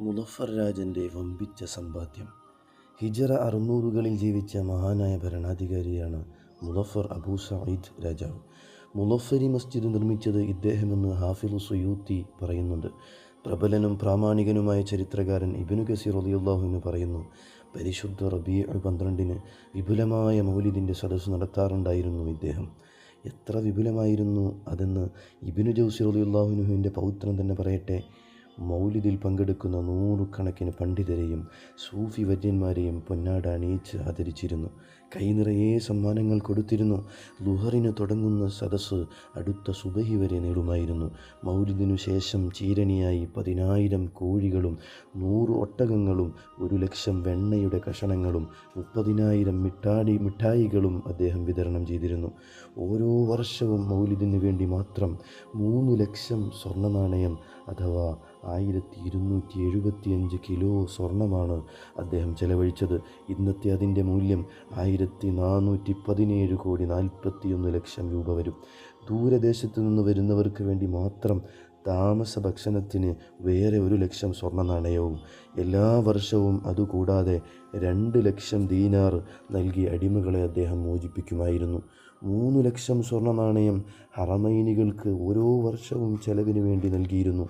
മുലഫർ രാജന്റെ വമ്പിച്ച സമ്പാദ്യം. ഹിജറ അറുന്നൂറുകളിൽ ജീവിച്ച മഹാനായ ഭരണാധികാരിയാണ് മുദഫർ അബൂ സയ്യിദ് രാജാവ്. മുലഫരി മസ്ജിദ് നിർമ്മിച്ചത് ഇദ്ദേഹമെന്ന് ഹാഫിലു സുയൂത്തി പറയുന്നുണ്ട്. പ്രബലനും പ്രാമാണികനുമായ ചരിത്രകാരൻ ഇബിനു കസീർ അലിയുള്ളാഹുവിന് പറയുന്നു പരിശുദ്ധ റബീ പന്ത്രണ്ടിന് വിപുലമായ മൗലിദിന്റെ സദസ്സ് നടത്താറുണ്ടായിരുന്നു ഇദ്ദേഹം. എത്ര വിപുലമായിരുന്നു അതെന്ന് ഇബിനു ജൗസി അലിയുള്ളാഹുനുഹുവിന്റെ പൗത്രൻ തന്നെ പറയട്ടെ? മൗലിദിൽ പങ്കെടുക്കുന്ന നൂറുകണക്കിന് പണ്ഡിതരെയും സൂഫി വര്യന്മാരെയും പൊന്നാട അണിയിച്ച് ആദരിച്ചിരുന്നു. കൈനിറയെ സമ്മാനങ്ങൾ കൊടുത്തിരുന്നു. ലുഹറിന് തുടങ്ങുന്ന സദസ്സ് അടുത്ത സുബഹി വരെ നീളുമായിരുന്നു മൗലിദിനു ശേഷം ചീരണിയായി പതിനായിരം കോഴികളും നൂറ് ഒട്ടകങ്ങളും ഒരു ലക്ഷം വെണ്ണയുടെ കഷണങ്ങളും മുപ്പതിനായിരം മിഠാടി മിഠായികളും അദ്ദേഹം വിതരണം ചെയ്തിരുന്നു. ഓരോ വർഷവും മൗലിദിനു വേണ്ടി മാത്രം മൂന്ന് ലക്ഷം സ്വർണനാണയം അഥവാ ആയിരത്തി ഇരുന്നൂറ്റി എഴുപത്തിയഞ്ച് കിലോ സ്വർണമാണ് അദ്ദേഹം ചെലവഴിച്ചത്. ഇന്നത്തെ അതിന്റെ മൂല്യം ആയിരത്തി നാനൂറ്റി പതിനേഴ് കോടി നാൽപ്പത്തിയൊന്ന് ലക്ഷം രൂപ വരും. ദൂരദേശത്തു നിന്ന് വരുന്നവർക്ക് വേണ്ടി മാത്രം താമസ ഭക്ഷണത്തിന് വേറെ ഒരു ലക്ഷം സ്വർണ നാണയവും. എല്ലാ വർഷവും അതുകൂടാതെ രണ്ട് ലക്ഷം ദീനാർ നൽകി അടിമകളെ അദ്ദേഹം മോചിപ്പിക്കുമായിരുന്നു. മൂന്ന് ലക്ഷം സ്വർണ നാണയം ഹറമൈനികൾക്ക് ഓരോ വർഷവും ചെലവിന് വേണ്ടി നൽകിയിരുന്നു.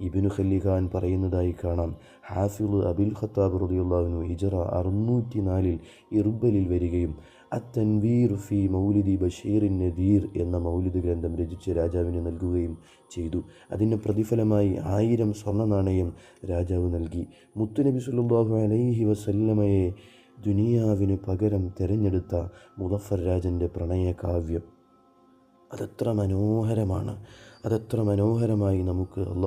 ഇബിനു ഖല്ലിഖാൻ പറയുന്നതായി കാണാം. ഹാഫിൾ അബിൽ ഖത്താബ് റദിയുള്ളാവിനു ഇജറ അറുന്നൂറ്റി നാലിൽ ഇർബലിൽ വരികയും അത്തൻവീർ ഫി മൗലിദി ബഷീറിൻ നദീർ എന്ന മൗലിദ് ഗ്രന്ഥം രചിച്ച് രാജാവിന് നൽകുകയും ചെയ്തു. അതിന് പ്രതിഫലമായി ആയിരം സ്വർണ നാണയം രാജാവ് നൽകി. മുത്തുനബി സുല്ലാഹു അലൈഹി വസല്ലമയെ ദുനിയാവിന് പകരം തിരഞ്ഞെടുത്ത മുദഫർ രാജന്റെ പ്രണയകാവ്യം. അതത്ര മനോഹരമാണ്. അതത്ര മനോഹരമായി നമുക്ക്